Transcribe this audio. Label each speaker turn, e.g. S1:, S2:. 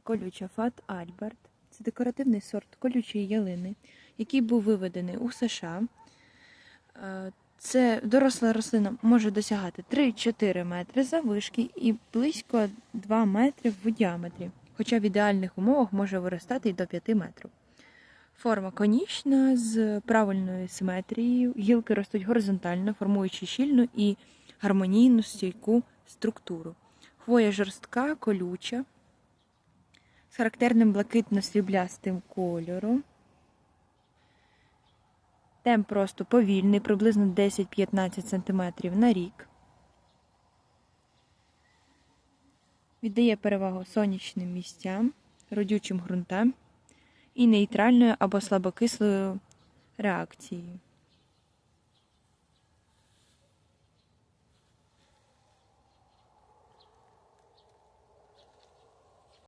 S1: Колюча Фат Альберт це декоративний сорт колючої ялини, який був виведений у США. Е, Це доросла рослина може досягати 3-4 метри заввишки і близько 2 метри в діаметрі, хоча в ідеальних умовах може виростати і до 5 метрів. Форма конічна з правильною симетрією, гілки ростуть горизонтально, формуючи щільну і гармонійну стійку структуру. Хвоя жорстка, колюча, з характерним блакитно-сріблястим кольором. Темп просто повільний, приблизно 10-15 см на рік. Віддає перевагу сонячним місцям, родючим ґрунтам і нейтральною або слабокислою реакцією.